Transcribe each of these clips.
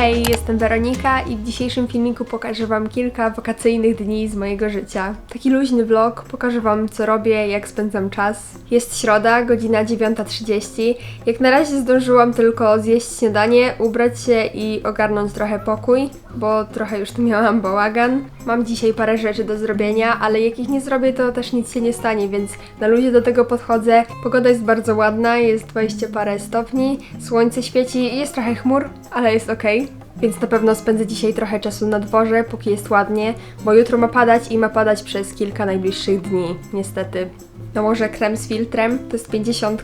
Hej, jestem Weronika i w dzisiejszym filmiku pokażę Wam kilka wakacyjnych dni z mojego życia. Taki luźny vlog, pokażę Wam co robię, jak spędzam czas. Jest środa, godzina 9.30. Jak na razie zdążyłam tylko zjeść śniadanie, ubrać się i ogarnąć trochę pokój, bo trochę już tu miałam bałagan. Mam dzisiaj parę rzeczy do zrobienia, ale jak ich nie zrobię, to też nic się nie stanie, więc na luzie do tego podchodzę. Pogoda jest bardzo ładna, jest 20 parę stopni, słońce świeci, jest trochę chmur, ale jest ok. Więc na pewno spędzę dzisiaj trochę czasu na dworze, póki jest ładnie, bo jutro ma padać i ma padać przez kilka najbliższych dni, niestety. Nałożę krem z filtrem, to jest 50.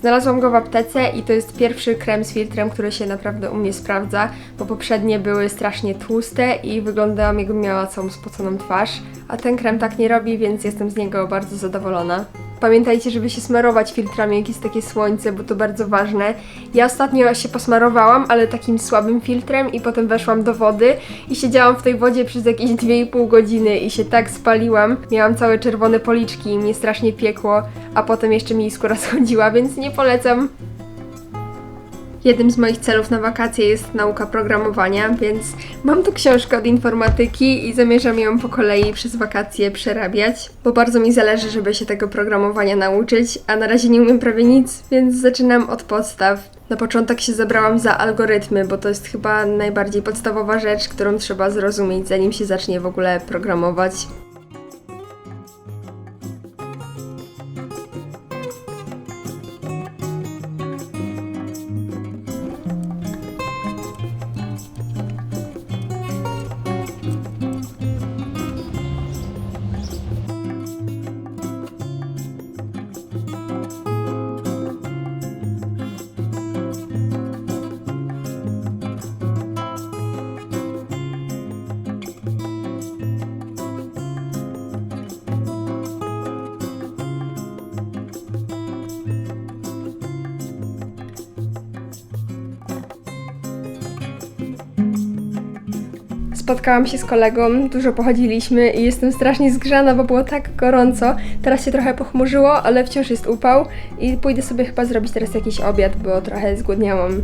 Znalazłam go w aptece i to jest pierwszy krem z filtrem, który się naprawdę u mnie sprawdza, bo poprzednie były strasznie tłuste i wyglądałam jakbym miała całą spoconą twarz, a ten krem tak nie robi, więc jestem z niego bardzo zadowolona. Pamiętajcie, żeby się smarować filtrami, jak jest takie słońce, bo to bardzo ważne. Ja ostatnio się posmarowałam, ale takim słabym filtrem i potem weszłam do wody i siedziałam w tej wodzie przez jakieś 2,5 godziny i się tak spaliłam. Miałam całe czerwone policzki i mnie strasznie piekło, a potem jeszcze mi skóra schodziła, więc nie polecam. Jednym z moich celów na wakacje jest nauka programowania, więc mam tu książkę od informatyki i zamierzam ją po kolei przez wakacje przerabiać, bo bardzo mi zależy, żeby się tego programowania nauczyć, a na razie nie umiem prawie nic, więc zaczynam od podstaw. Na początek się zabrałam za algorytmy, bo to jest chyba najbardziej podstawowa rzecz, którą trzeba zrozumieć, zanim się zacznie w ogóle programować. Spotkałam się z kolegą, dużo pochodziliśmy i jestem strasznie zgrzana, bo było tak gorąco. Teraz się trochę pochmurzyło, ale wciąż jest upał i pójdę sobie chyba zrobić teraz jakiś obiad, bo trochę zgłodniałam.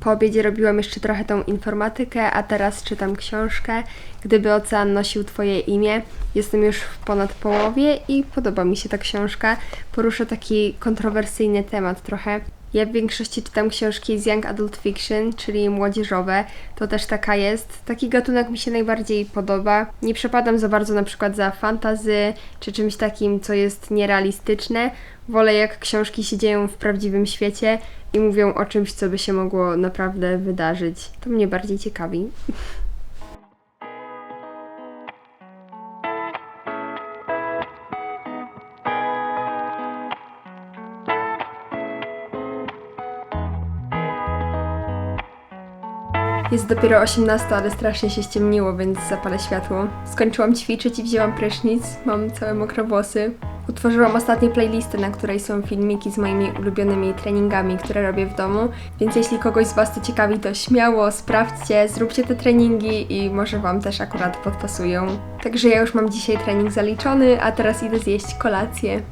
Po obiedzie robiłam jeszcze trochę tą informatykę, a teraz czytam książkę Gdyby ocean nosił Twoje imię. Jestem już w ponad połowie i podoba mi się ta książka. Porusza taki kontrowersyjny temat trochę. Ja w większości czytam książki z Young Adult Fiction, czyli młodzieżowe. To też taka jest. Taki gatunek mi się najbardziej podoba. Nie przepadam za bardzo na przykład za fantazy, czy czymś takim, co jest nierealistyczne. Wolę jak książki się dzieją w prawdziwym świecie i mówią o czymś, co by się mogło naprawdę wydarzyć. To mnie bardziej ciekawi. Jest dopiero 18, ale strasznie się ściemniło, więc zapalę światło. Skończyłam ćwiczyć i wzięłam prysznic. Mam całe mokre włosy. Utworzyłam ostatnie playlisty, na której są filmiki z moimi ulubionymi treningami, które robię w domu. Więc jeśli kogoś z Was to ciekawi, to śmiało sprawdźcie, zróbcie te treningi i może Wam też akurat podpasują. Także ja już mam dzisiaj trening zaliczony, a teraz idę zjeść kolację.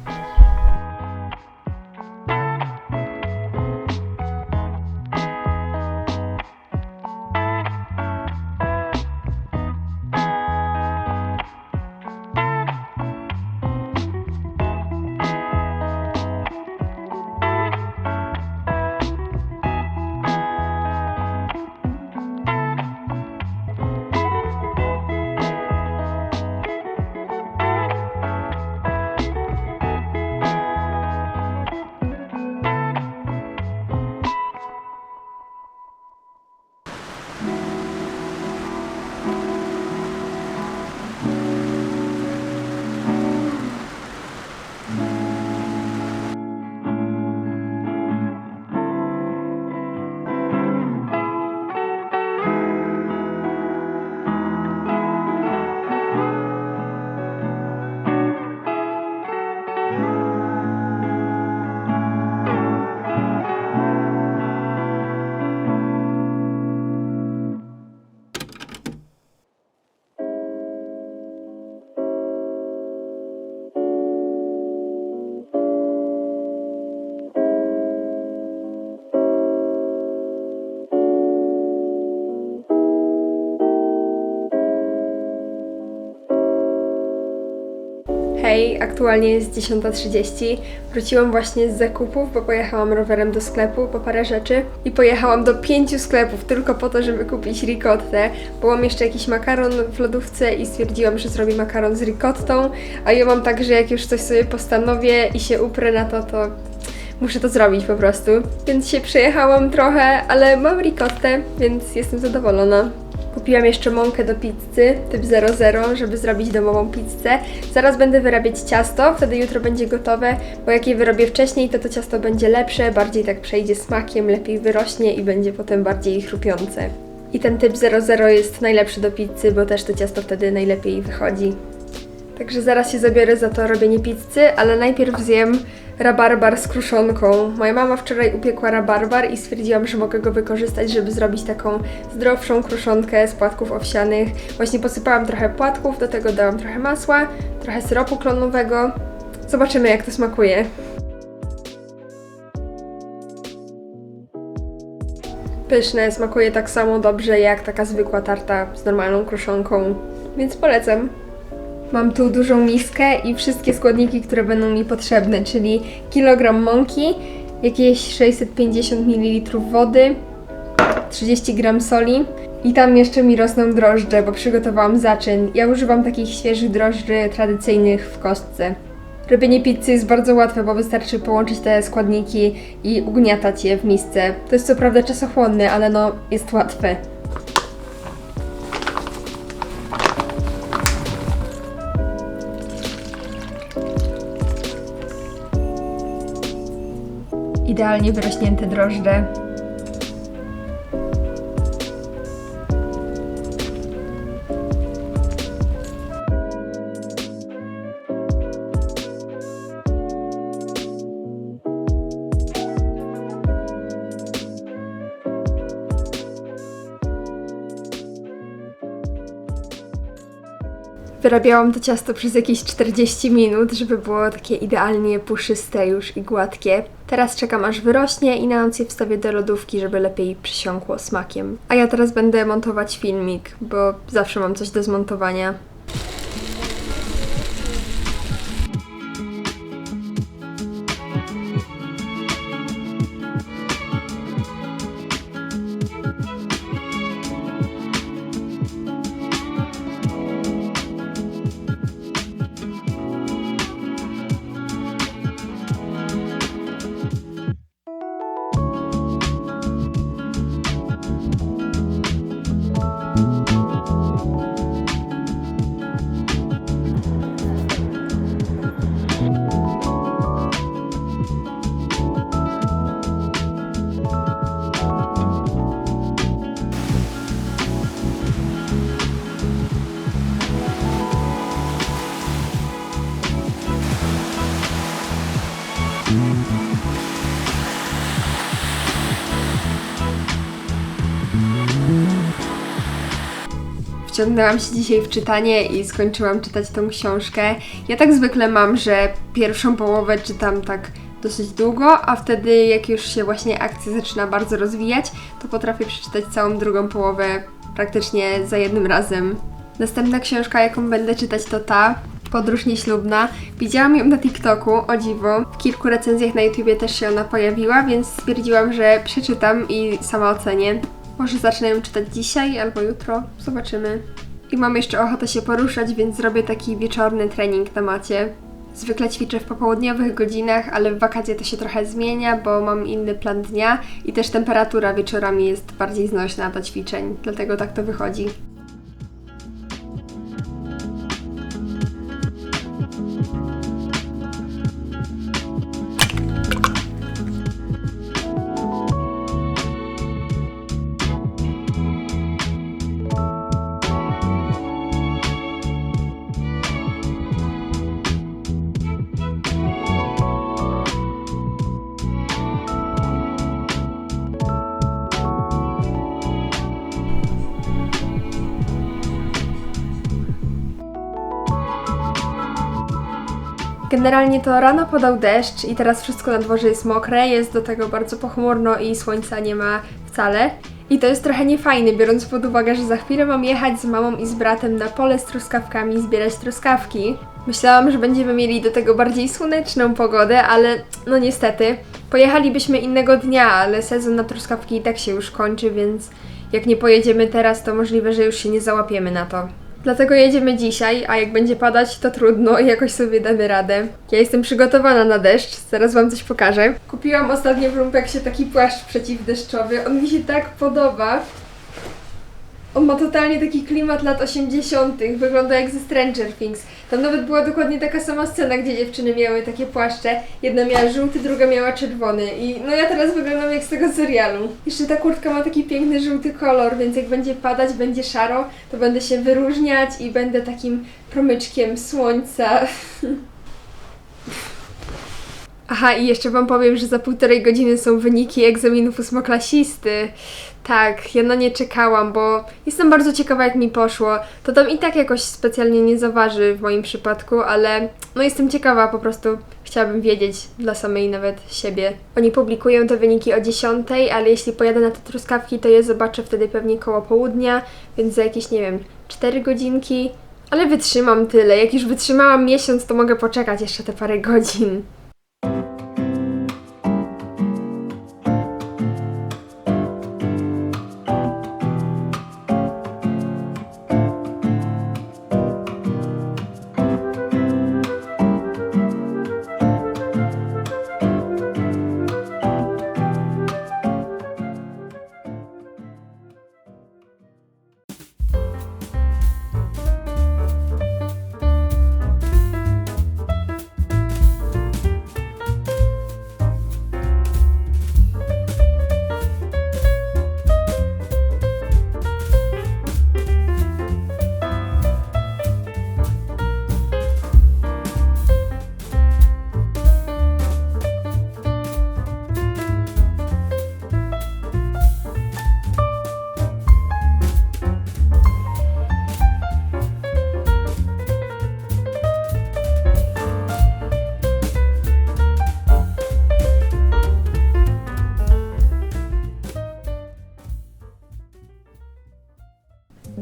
Aktualnie jest 10.30. Wróciłam właśnie z zakupów, bo pojechałam rowerem do sklepu po parę rzeczy i pojechałam do pięciu sklepów tylko po to, żeby kupić ricottę, bo mam jeszcze jakiś makaron w lodówce i stwierdziłam, że zrobię makaron z ricottą, a ja mam tak, że jak już coś sobie postanowię i się uprę na to, to muszę to zrobić po prostu. Więc się przejechałam trochę, ale mam ricottę, więc jestem zadowolona. Kupiłam jeszcze mąkę do pizzy, typ 00, żeby zrobić domową pizzę. Zaraz będę wyrabiać ciasto, wtedy jutro będzie gotowe, bo jak je wyrobię wcześniej, to to ciasto będzie lepsze, bardziej tak przejdzie smakiem, lepiej wyrośnie i będzie potem bardziej chrupiące. I ten typ 00 jest najlepszy do pizzy, bo też to ciasto wtedy najlepiej wychodzi. Także zaraz się zabiorę za to robienie pizzy, ale najpierw zjem rabarbar z kruszonką. Moja mama wczoraj upiekła rabarbar i stwierdziłam, że mogę go wykorzystać, żeby zrobić taką zdrowszą kruszonkę z płatków owsianych. Właśnie posypałam trochę płatków, do tego dałam trochę masła, trochę syropu klonowego. Zobaczymy jak to smakuje. Pyszne, smakuje tak samo dobrze jak taka zwykła tarta z normalną kruszonką, więc polecam. Mam tu dużą miskę i wszystkie składniki, które będą mi potrzebne, czyli kilogram mąki, jakieś 650 ml wody, 30 gram soli i tam jeszcze mi rosną drożdże, bo przygotowałam zaczyn. Ja używam takich świeżych drożdży tradycyjnych w kostce. Robienie pizzy jest bardzo łatwe, bo wystarczy połączyć te składniki i ugniatać je w misce. To jest co prawda czasochłonne, ale no jest łatwe. Idealnie wyrośnięte drożdże. Wyrabiałam to ciasto przez jakieś 40 minut, żeby było takie idealnie puszyste już i gładkie. Teraz czekam aż wyrośnie i na noc je wstawię do lodówki, żeby lepiej przysiąkło smakiem. A ja teraz będę montować filmik, bo zawsze mam coś do zmontowania. Wciągnęłam się dzisiaj w czytanie i skończyłam czytać tą książkę. Ja tak zwykle mam, że pierwszą połowę czytam tak dosyć długo, a wtedy jak już się właśnie akcja zaczyna bardzo rozwijać, to potrafię przeczytać całą drugą połowę praktycznie za jednym razem. Następna książka, jaką będę czytać, to ta Podróż nieślubna. Widziałam ją na TikToku, o dziwo. W kilku recenzjach na YouTubie też się ona pojawiła, więc stwierdziłam, że przeczytam i sama ocenię. Może zacznę czytać dzisiaj albo jutro, zobaczymy. I mam jeszcze ochotę się poruszać, więc zrobię taki wieczorny trening na macie. Zwykle ćwiczę w popołudniowych godzinach, ale w wakacje to się trochę zmienia, bo mam inny plan dnia i też temperatura wieczorami jest bardziej znośna do ćwiczeń, dlatego tak to wychodzi. Generalnie to rano podał deszcz i teraz wszystko na dworze jest mokre, jest do tego bardzo pochmurno i słońca nie ma wcale. I to jest trochę niefajne, biorąc pod uwagę, że za chwilę mam jechać z mamą i z bratem na pole z truskawkami, zbierać truskawki. Myślałam, że będziemy mieli do tego bardziej słoneczną pogodę, ale no niestety. Pojechalibyśmy innego dnia, ale sezon na truskawki i tak się już kończy, więc jak nie pojedziemy teraz, to możliwe, że już się nie załapiemy na to. Dlatego jedziemy dzisiaj, a jak będzie padać, to trudno, jakoś sobie damy radę. Ja jestem przygotowana na deszcz, zaraz Wam coś pokażę. Kupiłam ostatnio w Lumpeksie taki płaszcz przeciwdeszczowy, on mi się tak podoba. On ma totalnie taki klimat lat 80., wygląda jak ze Stranger Things. Tam nawet była dokładnie taka sama scena, gdzie dziewczyny miały takie płaszcze. Jedna miała żółty, druga miała czerwony. I no ja teraz wyglądam jak z tego serialu. Jeszcze ta kurtka ma taki piękny żółty kolor, więc jak będzie padać, będzie szaro, to będę się wyróżniać i będę takim promyczkiem słońca. Aha, i jeszcze Wam powiem, że za półtorej godziny są wyniki egzaminów ósmoklasisty. Tak, ja na nie czekałam, bo jestem bardzo ciekawa, jak mi poszło. To tam i tak jakoś specjalnie nie zaważy w moim przypadku, ale no jestem ciekawa, po prostu chciałabym wiedzieć dla samej nawet siebie. Oni publikują te wyniki o 10, ale jeśli pojadę na te truskawki, to je zobaczę wtedy pewnie koło południa, więc za jakieś, nie wiem, 4 godzinki. Ale wytrzymam tyle. Jak już wytrzymałam miesiąc, to mogę poczekać jeszcze te parę godzin.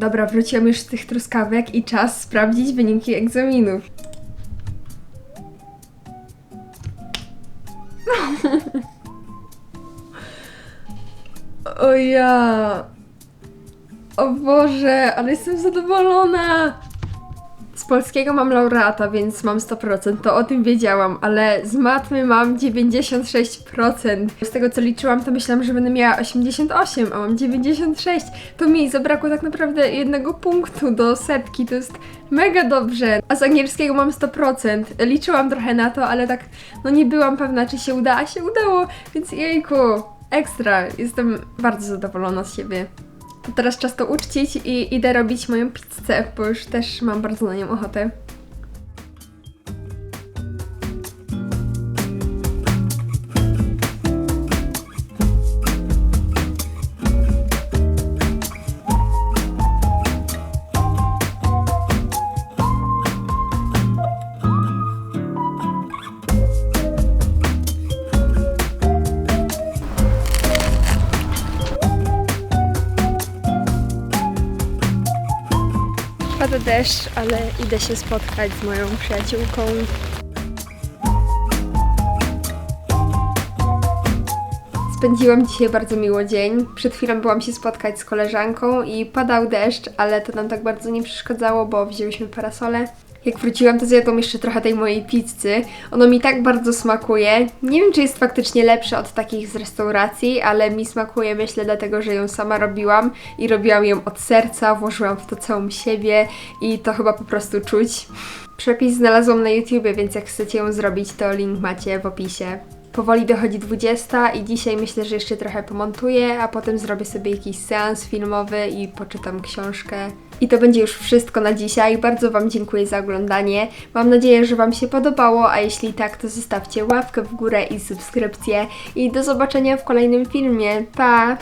Dobra, wróciłam już z tych truskawek i czas sprawdzić wyniki egzaminów. O ja. O Boże, ale jestem zadowolona. Z polskiego mam laureata, więc mam 100%, to o tym wiedziałam, ale z matmy mam 96%. Z tego co liczyłam, to myślałam, że będę miała 88, a mam 96. To mi zabrakło tak naprawdę jednego punktu do setki, to jest mega dobrze. A z angielskiego mam 100%. Liczyłam trochę na to, ale tak, no nie byłam pewna, czy się uda, a się udało, więc jejku, ekstra. Jestem bardzo zadowolona z siebie. Teraz czas to uczcić i idę robić moją pizzę, bo już też mam bardzo na nią ochotę. Deszcz, ale idę się spotkać z moją przyjaciółką. Spędziłam dzisiaj bardzo miło dzień. Przed chwilą byłam się spotkać z koleżanką i padał deszcz, ale to nam tak bardzo nie przeszkadzało, bo wzięłyśmy parasole. Jak wróciłam, to zjadłam jeszcze trochę tej mojej pizzy. Ono mi tak bardzo smakuje. Nie wiem, czy jest faktycznie lepsze od takich z restauracji, ale mi smakuje, myślę, dlatego, że ją sama robiłam i robiłam ją od serca, włożyłam w to całą siebie i to chyba po prostu czuć. Przepis znalazłam na YouTubie, więc jak chcecie ją zrobić, to link macie w opisie. Powoli dochodzi 20 i dzisiaj myślę, że jeszcze trochę pomontuję, a potem zrobię sobie jakiś seans filmowy i poczytam książkę. I to będzie już wszystko na dzisiaj. Bardzo Wam dziękuję za oglądanie. Mam nadzieję, że Wam się podobało, a jeśli tak, to zostawcie łapkę w górę i subskrypcję. I do zobaczenia w kolejnym filmie. Pa!